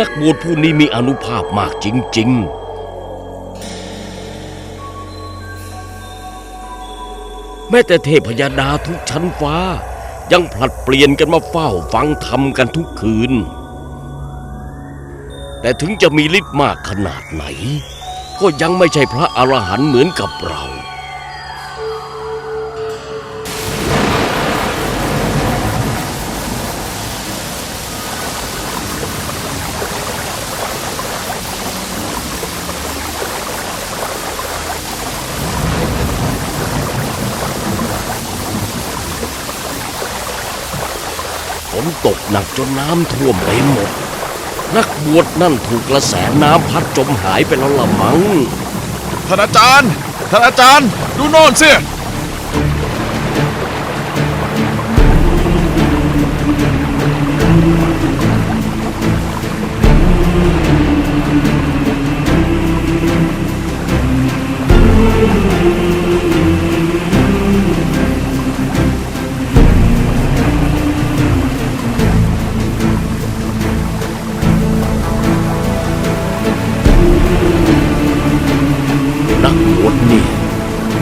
นักบวชผู้นี้มีอนุภาพมากจริง ๆแม้แต่เทพยดาทุกชั้นฟ้า ยังผลัดเปลี่ยนกันมาเฝ้าฟังธรรมกันทุกคืน แต่ถึงจะมีฤทธิ์มากขนาดไหน ก็ยังไม่ใช่พระอรหันต์เหมือนกับเรา นตกหนักจนน้ำท่วมไปหมด นักบวชนั่นถูกกระแสน้ำพัดจมหายไปแล้วละมัง้งท่านอาจารย์ท่านอาจารย์ดูโน่นสินั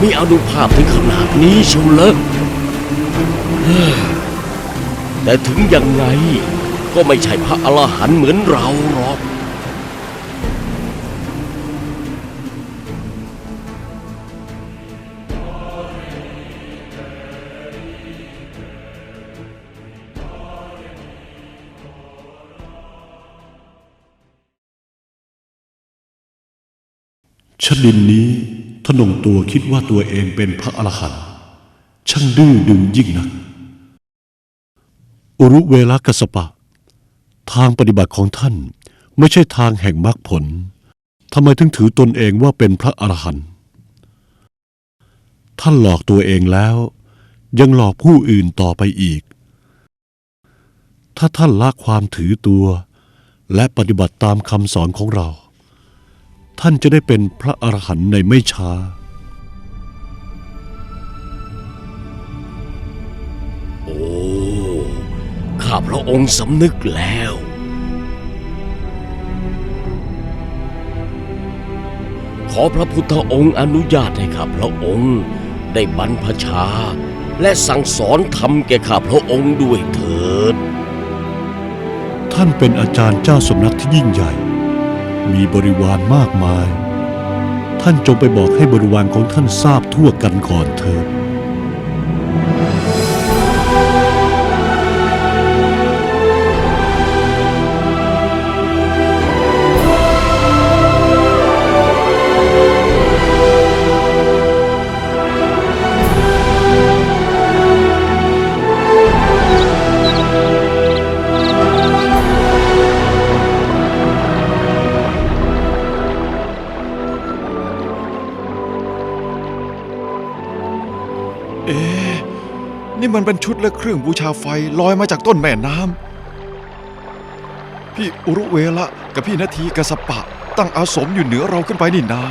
มีอานุภาพถึงขนาดนี้เชียวเหรอเฮ้อแต่ถึงยังไงก็ไม่ใช่พระอรหันต์เหมือนเราหรอกชดินนี้ ทนงตัวคิดว่าตัวเองเป็นพระอรหันต์ช่างดื้อดึงยิ่งนัก อุรุเวลกัสปะ ทางปฏิบัติของท่านไม่ใช่ทางแห่งมรรคผลทำไมถึงถือตนเองว่าเป็นพระอรหันต์ท่านหลอกตัวเองแล้ว ยังหลอกผู้อื่นต่อไปอีก ถ้าท่านละความถือตัว และปฏิบัติตามคำสอนของเรา ท่านจะได้เป็นพระอรหันต์ในไม่ช้า โอ้ ข้าพระองค์สำนึกแล้ว ขอพระพุทธองค์อนุญาตให้ข้าพระองค์ ได้บรรพชา และสั่งสอนธรรมแก่ข้าพระองค์ด้วยเถิด ท่านเป็นอาจารย์เจ้าสำนักที่ยิ่งใหญ่ มีบริวารมากมาย ท่านจงไปบอกให้บริวารของท่านทราบทั่วกันก่อนเถิด เอ๊ะนี่มันเป็นชุดและเครื่องบูชาไฟลอยมาจากต้นแม่น้ำพี่อุรุเวละกับพี่นาทีกบสปะ ตั้งอาสมอยู่เหนือเราขึ้นไปนี่นา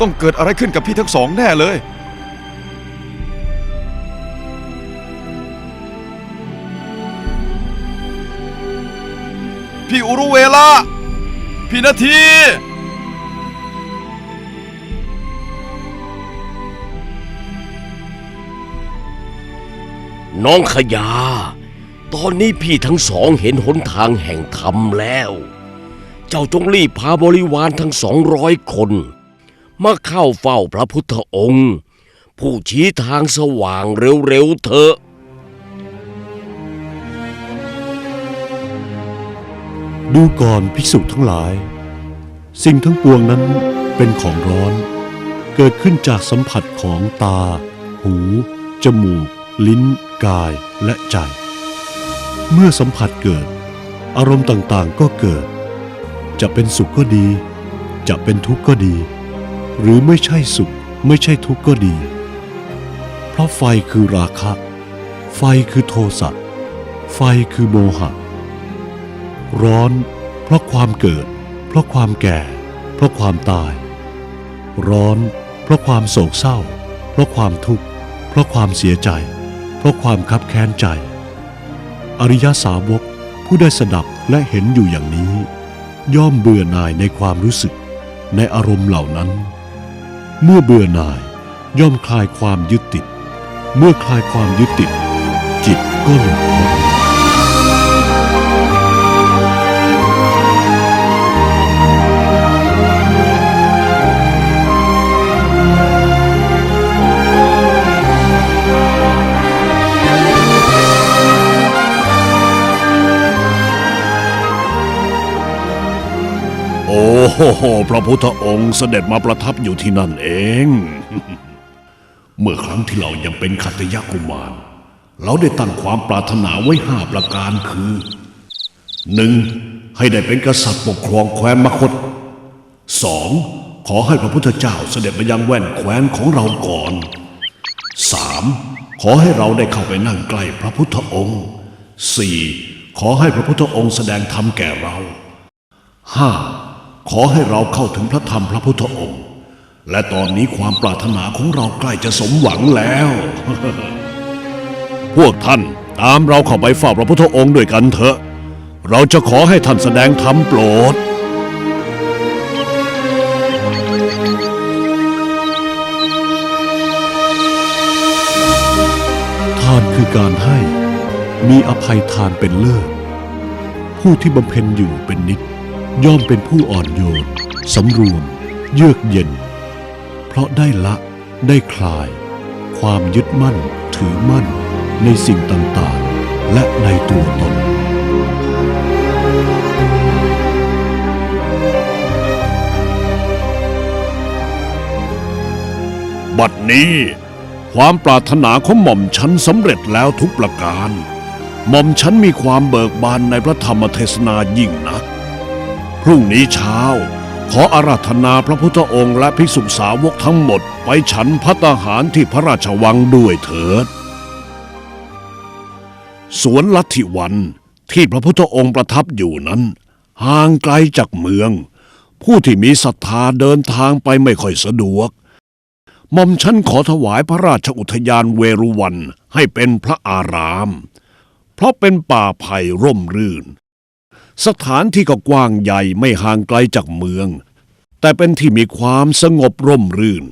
ต้องเกิดอะไรขึ้นกับพี่ทั้งสองแน่เลย พี่อุรุเวละพี่นาที น้องขยา ตอนนี้พี่ทั้งสองเห็นหนทางแห่งธรรมแล้ว เจ้าจงรีบพาบริวารทั้งสองร้อยคน มาเข้าเฝ้าพระพุทธองค์ ผู้ชี้ทางสว่างเร็วๆเถอะดูก่อนภิกษุทั้งหลาย สิ่งทั้งปวงนั้นเป็นของร้อน เกิดขึ้นจากสัมผัสของตา หู จมูก ลิ้น กายและใจ เมื่อสัมผัสเกิด อารมณ์ต่างๆก็เกิด จะเป็นสุขก็ดี จะเป็นทุกข์ก็ดี หรือไม่ใช่สุขไม่ใช่ทุกข์ก็ดี เพราะไฟคือราคะ ไฟคือโทสะไฟคือโมหะ ร้อน เพราะความเกิด เพราะความแก่ เพราะความตาย ร้อน เพราะความโศกเศร้า เพราะความทุกข์ เพราะความเสียใจ เพราะความคับแค้นใจ อริยสาวกผู้ได้สดับและเห็นอยู่อย่างนี้ ย่อมเบื่อหน่ายในความรู้สึกในอารมณ์เหล่านั้น เมื่อเบื่อหน่ายย่อมคลายความยึดติด เมื่อคลายความยึดติด จิตก็หลุดพ้น โอ้โหพระพุทธองค์เสด็จมาประทับอยู่ที่นั่นเอง เมื่อครั้งที่เรายังเป็นขัตยกุมาร เราได้ตั้งความปรารถนาไว้ห้าประการคือหนึ่งให้ได้เป็นกษัตริย์ปกครองแคว้นมคตสองขอให้พระพุทธเจ้าเสด็จมายังแว่นแคว้นของเราก่อนสามขอให้เราได้เข้าไปนั่งใกล้พระพุทธองค์สี่ขอให้พระพุทธองค์แสดงธรรมแก่เราห้า ขอให้เราเข้าถึงพระธรรมพระพุทธองค์ และตอนนี้ความปรารถนาของเราใกล้จะสมหวังแล้ว พวกท่านตามเราเข้าไปฝ้าพระพุทธองค์ด้วยกันเถอะ เราจะขอให้ท่านแสดงธรรมโปรดทานคือการให้มีอภัยทานเป็นเลิศผู้ที่บำเพ็ญอยู่เป็นนิด ย่อมเป็นผู้อ่อนโยนสำรวม เยือกเย็น เพราะได้ละได้คลาย ความยึดมั่นถือมั่นในสิ่งต่างๆ และในตัวตน บัดนี้ ความปรารถนาของหม่อมฉันสำเร็จแล้วทุกประการ หม่อมฉันมีความเบิกบานในพระธรรมเทศนายิ่งนัก รุ่งนี้เช้า ขออาราธนาพระพุทธองค์และภิกษุสาวกทั้งหมดไปฉันพัตาหารที่พระราชวังด้วยเถิด สวนลัทธิวันที่พระพุทธองค์ประทับอยู่นั้น ห่างไกลจากเมือง ผู้ที่มีศรัทธาเดินทางไปไม่ค่อยสะดวกม่อมฉันขอถวายพระราชอุทยานเวรุวันให้เป็นพระอาราม เพราะเป็นป่าไผ่ร่มรื่น สถานที่ก็กว้างใหญ่ไม่ห่างไกลจากเมือง แต่เป็นที่มีความสงบร่มรื่น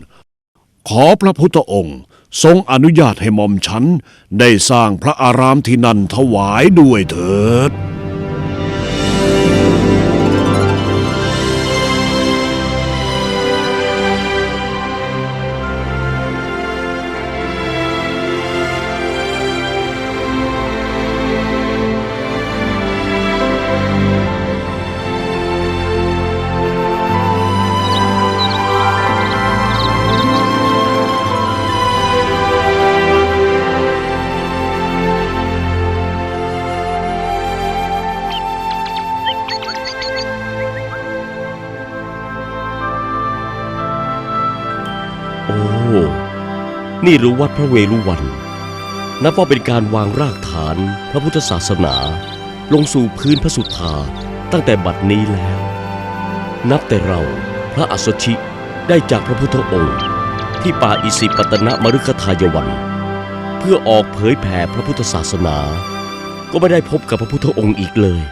ขอพระพุทธองค์ทรงอนุญาตให้หม่อมฉัน ได้สร้างพระอารามที่นั่นถวายด้วยเถิด นี่หรือวัดพระเวรุวัน นับว่าเป็นการวางรากฐานพระพุทธศาสนา ลงสู่พื้นพระสุธาตั้งแต่บัดนี้แล้ว นับแต่เราพระอัสชิได้จากพระพุทธองค์ ที่ป่าอิสิปตนมฤคทายวัน เพื่อออกเผยแผ่พระพุทธศาสนา ก็ไม่ได้พบกับพระพุทธองค์อีกเลย